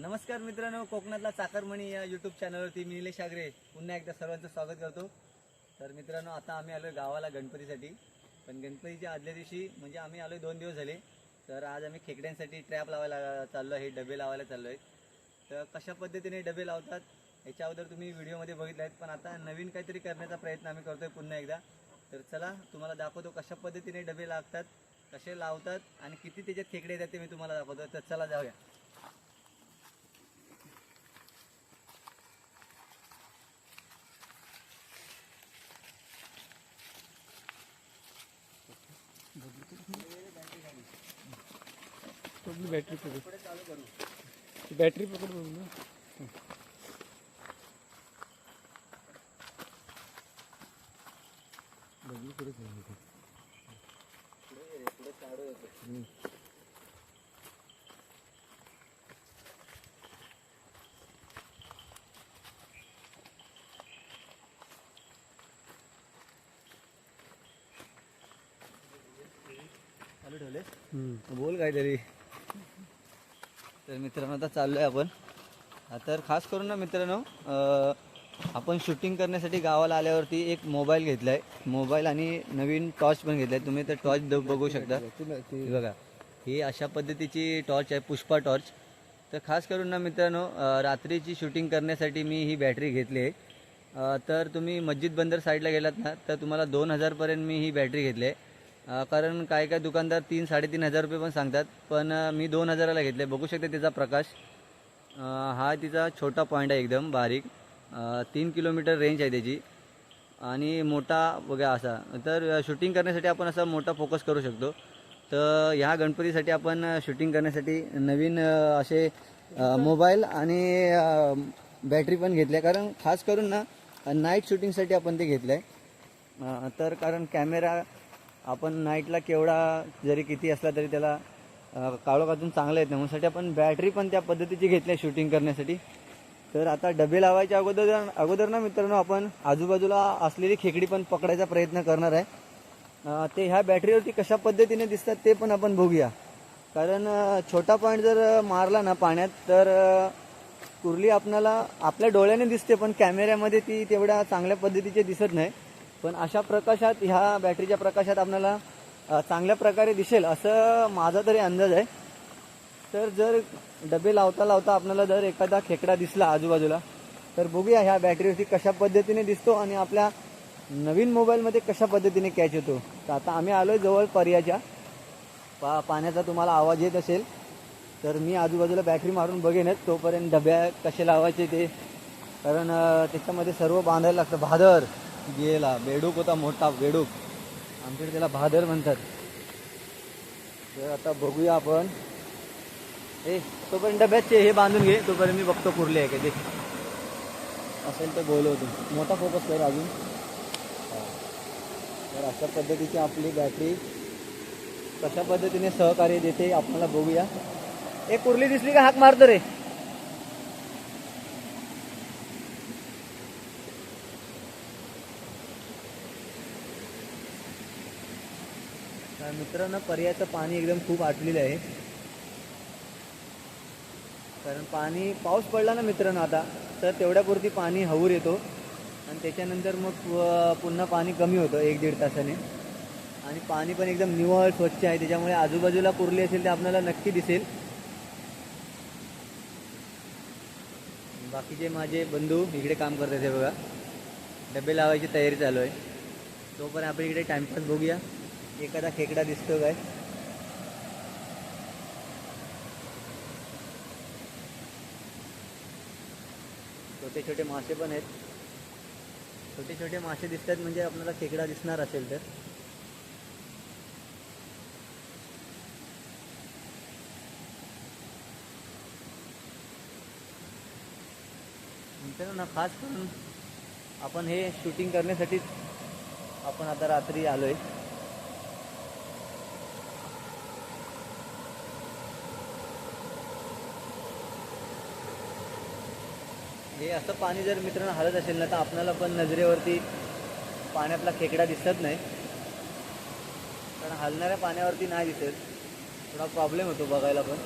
नमस्कार मित्रांनो कोकणातला चाकरमणी या युट्यूब चॅनलवरती मी निलेश आगरे. पुन्हा एकदा सर्वांचं स्वागत करतो. तर मित्रांनो आता आम्ही आलो गावाला गणपतीसाठी. पण गणपतीच्या आदल्या दिवशी म्हणजे आम्ही आलो दोन दिवस झाले. तर आज आम्ही खेकड्यांसाठी ट्रॅप लावायला चाललो आहे डबे लावायला चाललो आहे तर कशा पद्धतीने डबे लावतात याच्या अगोदर तुम्ही व्हिडिओमध्ये बघितले आहेत. पण आता नवीन काहीतरी करण्याचा प्रयत्न आम्ही करतोय पुन्हा एकदा. तर चला तुम्हाला दाखवतो कशा पद्धतीने डबे लागतात कसे लावतात आणि किती त्याच्यात खेकडे येतात ते मी तुम्हाला दाखवतो. तर चला जाऊया आपली बॅटरी पकड पुढे चालू करू बॅटरी पकड बघू ना बघू पुढे चालू कर. पुढे पुढे चालू येतो चालू ठेवले हम्म. बोल काहीतरी तर तर मित्रांनो आता चाललो आहे आपण तर खास करून ना मित्रांनो आपण शूटिंग करण्यासाठी गावाला आल्यावरती एक मोबाईल घेतला आहे मोबाईल आणि नवीन टॉर्च पण घेतलाय. तुम्ही तर टॉर्च बघू शकता. तुला बघा ही अशा पद्धतीची टॉर्च आहे पुष्पा टॉर्च. तर खास करून ना मित्रांनो रात्रीची शूटिंग करण्यासाठी मी ही बॅटरी घेतली आहे. तर तुम्ही मस्जिद बंदर साईडला गेलात ना तर तुम्हाला दोन हजारपर्यंत मी ही बॅटरी घेतली आहे. कारण काय काय दुकानदार तीन साडेतीन हजार रुपये पण सांगतात. पण मी दोन हजाराला घेतले बघू शकते त्याचा प्रकाश. हा तिचा छोटा पॉईंट आहे एकदम बारीक. तीन किलोमीटर रेंज आहे त्याची. आणि मोठा वगैरे असा. तर शूटिंग करण्यासाठी आपण असा मोठा फोकस करू शकतो. तर ह्या गणपतीसाठी आपण शूटिंग करण्यासाठी नवीन असे मोबाईल आणि बॅटरी पण घेतल्या. कारण खास करून ना नाईट शूटिंगसाठी आपण ते घेतलं आहे तर कारण कॅमेरा आपण नाईटला केवढा जरी किती असला तरी त्याला अ, काळोखातून चांगलं येत नाही. म्हणून आपण बॅटरी पण त्या पद्धतीची घेतली आहे शूटिंग करण्यासाठी. तर आता डबे लावायच्या अगोदर अगोदर ना मित्रांनो आपण आजूबाजूला असलेली खेकडी पण पकडायचा प्रयत्न करणार आहे. ते ह्या बॅटरीवरती कशा पद्धतीने दिसतात ते पण आपण बघूया. कारण छोटा पॉईंट जर मारला ना पाण्यात तर कुर्ली आपणाला आपल्या डोळ्याने दिसते पण कॅमेऱ्यामध्ये ती तेवढ्या चांगल्या पद्धतीचे दिसत नाही. पण अशा प्रकाशात ह्या बॅटरीच्या प्रकाशात आपल्याला चांगल्या प्रकारे दिसेल असं माझा तरी अंदाज आहे. तर जर डबे लावता लावता आपल्याला जर एखादा खेकडा दिसला आजूबाजूला तर बघूया ह्या बॅटरीवरती कशा पद्धतीने दिसतो आणि आपल्या नवीन मोबाईलमध्ये कशा पद्धतीने कॅच होतो. तर आता आम्ही आलो आहे जवळ पर्याच्या. पा पाण्याचा तुम्हाला आवाज येत असेल तर मी आजूबाजूला बॅटरी मारून बघेनच तोपर्यंत डब्या कसे लावायचे ते. कारण त्याच्यामध्ये सर्व बांधायला लागतं. भादर! गेला बेडूक होता मोठा बेडूक. आमच्याकडे त्याला भादर म्हणतात. तर आता बघूया आपण. ए तोपर्यंत डब्याचे हे बांधून घे तोपर्यंत मी बघतो कुर्ले आहे का ते. असेल तर बोलवतो मोठा फोकस कर अजून. तर अशा पद्धतीची आपली बॅटरी कशा पद्धतीने सहकार्य देते आपल्याला बघूया. एक कुर्ली दिसली का? हाक मारतो रे. मित्रांनो पर्यायचं पाणी एकदम खूप आटलेलं आहे. कारण पाणी पाऊस पडला ना मित्रांनो आता तर तेवढ्यापुरती पाणी हवूर येतो. आणि त्याच्यानंतर मग पुन्हा पाणी कमी होतं एक दीड तासाने. आणि पाणी पण एकदम निवळ स्वच्छ आहे. त्याच्यामुळे आजूबाजूला कुरली असेल ते आपल्याला नक्की दिसेल. बाकीचे माझे बंधू इकडे काम करतात हे बघा. डबे लावायची तयारी चालू आहे. तोपर्यंत आपण इकडे टाइमपास बघूया. एखादा खेकडा दिसतो काय? छोटे छोटे मासे पण आहेत. छोटे छोटे मासे दिसतात म्हणजे आपल्याला खेकडा दिसणार असेल तर. ना खास करून आपण हे शूटिंग करण्यासाठीच आपण आता रात्री आलोय. हे असं पाणी जर मित्रांनो हलत असेल ना तर आपल्याला पण नजरेवरती पाण्यातला खेकडा दिसत नाही. कारण हलणाऱ्या पाण्यावरती नाही दिसत. थोडा प्रॉब्लेम होतो बघायला पण.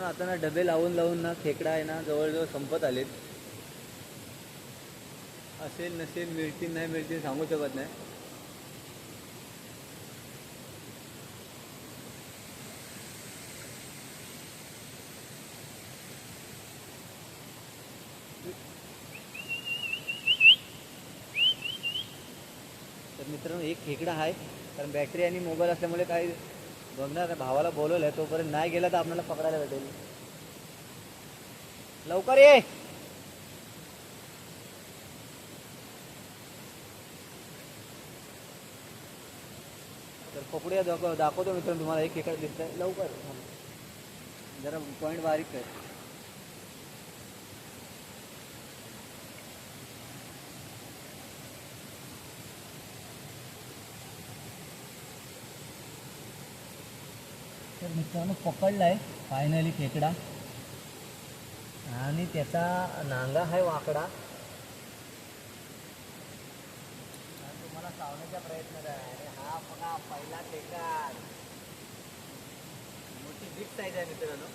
मित्रांनो आता ना डबे लावून लावून ना खेकडा आहे ना जवळजवळ संपत आलेत. असेल नसेल मिळतील नाही मिळतील सांगू शकत नाही. तर मित्रांनो एक खेकडा आहे. कारण बॅटरी आणि मोबाईल असल्यामुळे काही बघणार भावाला बोलवलं आहे तोपर्यंत नाही गेला तर आपल्याला पकडायला भेटेल. लवकर ये! तर पकडूया दाखव दाखवतो मित्रांनो तुम्हाला एक एकड दिसतंय. लवकर. जरा पॉईंट बारीक कर. तर मित्रांनो पकडलाय. फायनली खेकडा. आणि त्याचा नांगा आहे वाकडा. आणि तुम्हाला सावण्याचा प्रयत्न आहे आणि हा बघा पहिला खेकडा. मोठी बिग साईज आहे मित्रांनो.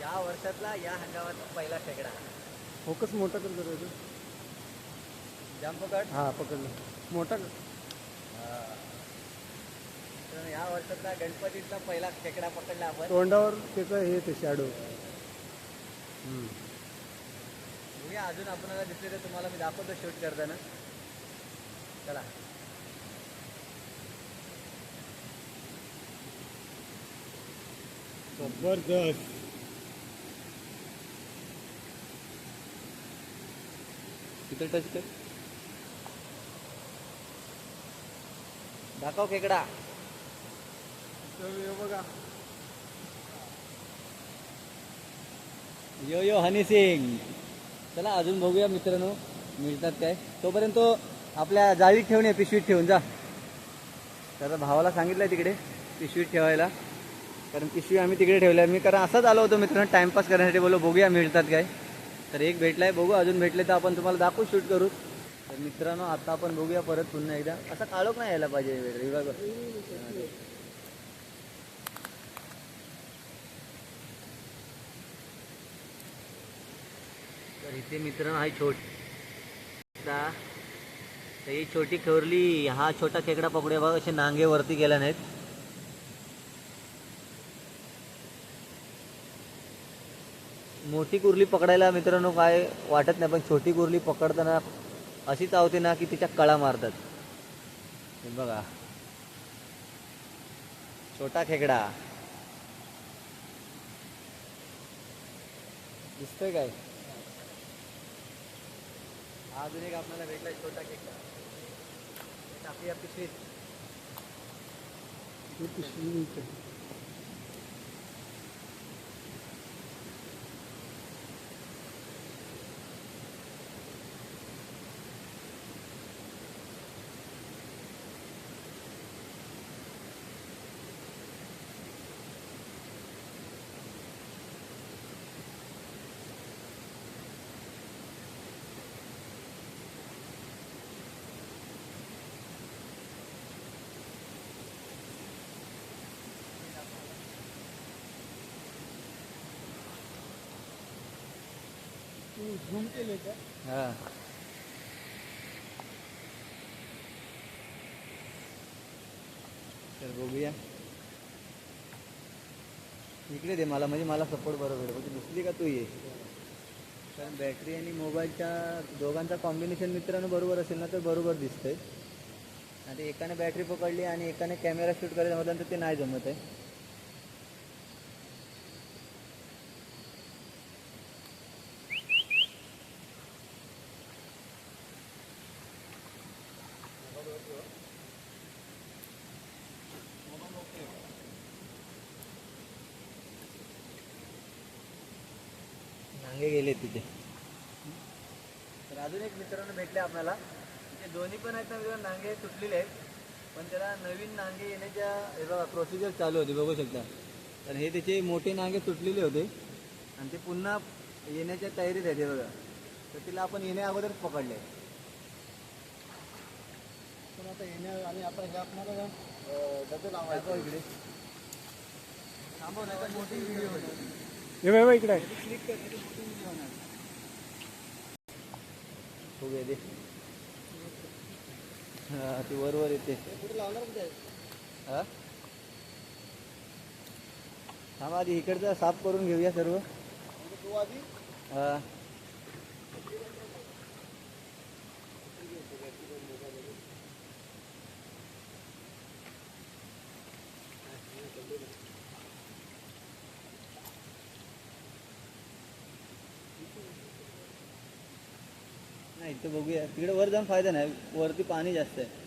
या वर्षातला या हंगामातला पहिला खेकडा. फोकस मोठा कर जरा याचा. जाम पकड हा पकडलं. मोठा कर. तर या वर्षातला गणपतीचा पहिला खेकडा पकडला आपण. तोंडावर त्याचं हे ते शॅडो बघूया अजून आपल्याला दिसले तर तुम्हाला मी दाखवतो शूट करताना. चला. जबरदस्त. तिथे टच कर. दाखव खेकडा. बघा. Yo yo Honey Singh. चला अजून बघूया मित्रांनो मिळतात काय. तोपर्यंत तो आपल्या जाळीत ठेवून या पिशवीत ठेवून जा. तर भावाला सांगितलंय तिकडे पिशवीत ठेवायला. कारण पिशवी आम्ही तिकडे ठेवल्या. मी कारण असंच आलो होतो मित्रांनो टाइमपास करण्यासाठी बोलो बघूया मिळतात काय. तर एक भेटलाय बघू अजून भेटले तर आपण तुम्हाला दाखवू शूट करू. तर मित्रांनो आता आपण बघूया परत पुन्हा एकदा. असा काळोख नाही यायला पाहिजे हे तर इथे मित्रांनो हा छोट तर ही छोटी खवरली हा छोटा खेकडा पकडूया बघा असे नांगे वरती गेल्या नाहीत मोठी कुर्ली पकडायला मित्रांनो काय वाटत नाही पण छोटी कुर्ली पकडताना अशी चावते ना की तिच्या कळा मारतात. हे बघा. छोटा खेकडा. दिसतोय काय? अजून एक आपल्याला भेटला छोटा खेकडा टाकूया पिशवीत हे पिशवी झूम केले का? हा. तर बघूया. इकडे दे मला म्हणजे मला सपोर्ट बरोबर म्हणजे दिसली का तू ये कारण बॅटरी आणि मोबाईलच्या दोघांचा कॉम्बिनेशन मित्रांनो बरोबर असेल ना तर बरोबर दिसतंय. आता एकाने बॅटरी पकडली आणि एकाने कॅमेरा शूट करायचं म्हटलं तर ते नाही जमत आहे. नांगे गेले तिथे. तर अजून एक मित्रांनो भेटले आपल्याला. ते दोन्ही पण आहेत ना नांगे तुटलेले आहेत. पण त्याला नवीन नांगे येण्याच्या हे बघा प्रोसिजर चालू होती बघू शकता. तर हे त्याचे मोठे नांगे तुटलेले होते. आणि ते पुन्हा येण्याच्या तयारीत आहेत हे बघा. तर तिला आपण येण्या अगोदरच पकडले. पण आता येण्या आणि आता हे आपल्याला डबे दाखव इकडे. थांबव नाही तर मोठी व्हिडिओ होणार हे इकडे क्लिक कर मोठी व्हिडिओ होणार. दे. हा ती वर वर येते कुठे लावणार कुठे? हा? थांबा आधी इकडचा साफ करून घेऊया सर्व. तू आधी? हा. इथं बघूया. तिकडे वर जाऊन फायदा नाही. वरती पाणी जास्त आहे.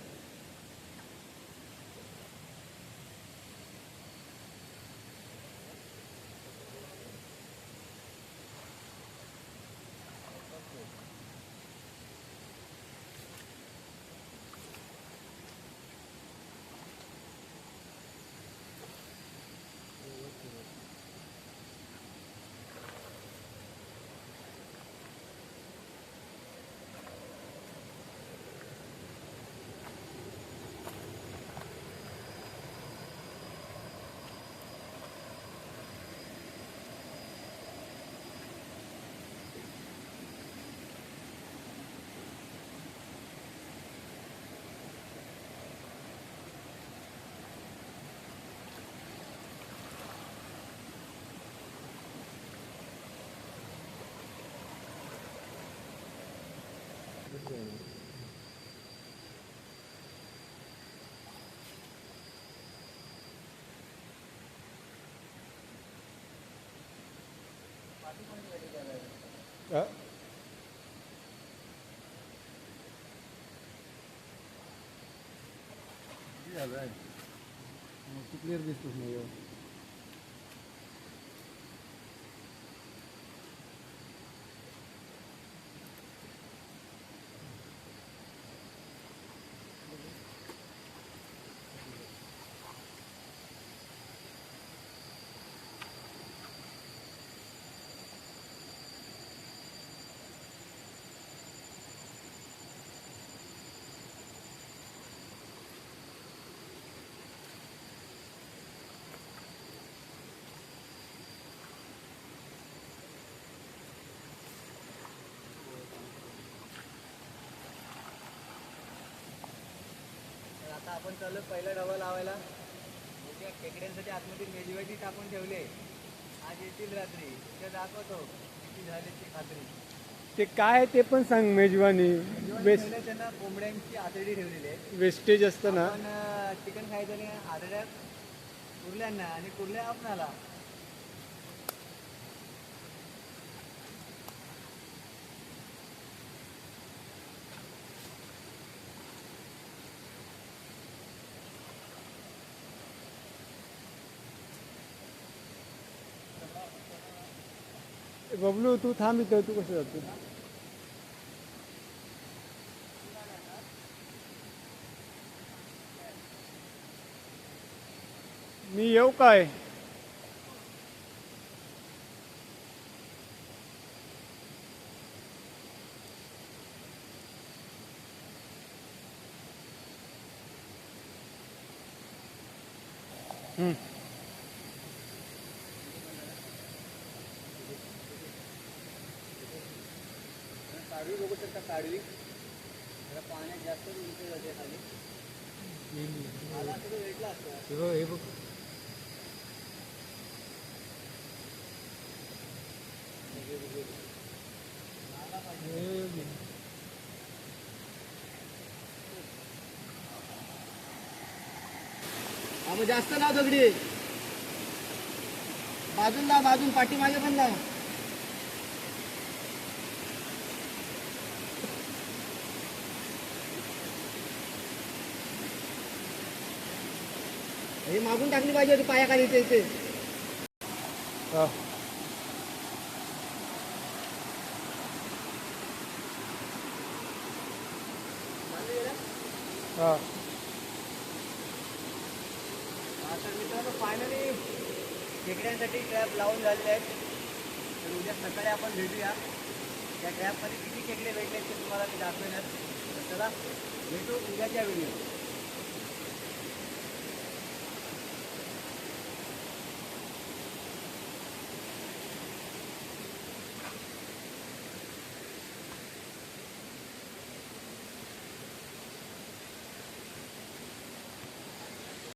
हा? क्लिअर दिसतोच नाही हो. तर आता आपण चालू पहिला डबा लावायला. मोठ्या खेकड्यांसाठी आतमध्ये मेजवाती टाकून ठेवले. आज येतील रात्री. ते दाखवतो. किती झाल्याची खात्री. ते काय ते पण सांग मेजवानी. वेस्ट त्यांना कोंबड्यांची आतडी ठेवलेली आहे. वेस्टेज असतं ना. आपण चिकन खायचं नाही आतड्या कुर्ल्यांना आणि कुर्ल्या आपणाला. बबलू तू थांब इथं तू कसं जातो मी येऊ काय हम्म. काढवी बघू शकता काढवी जरा पाण्यात जास्त उंच जाते खाली. आला भेटला असतो. हे बघ मग जास्त लाव दगडी. बाजून लाव बाजून पाठीमागे पण लाव हे मागून टाकली पाहिजे होती पायाखाली इथे इथे. हा. आता मित्रांनो फायनली खेकड्यांसाठी ट्रॅप लावून झालेले आहेत. तर उद्या सकाळी आपण भेटूया. त्या ट्रॅपमध्ये किती खेकडे भेटले ते तुम्हाला मी दाखवेनच तर चला भेटू उद्याच्या व्हिडिओ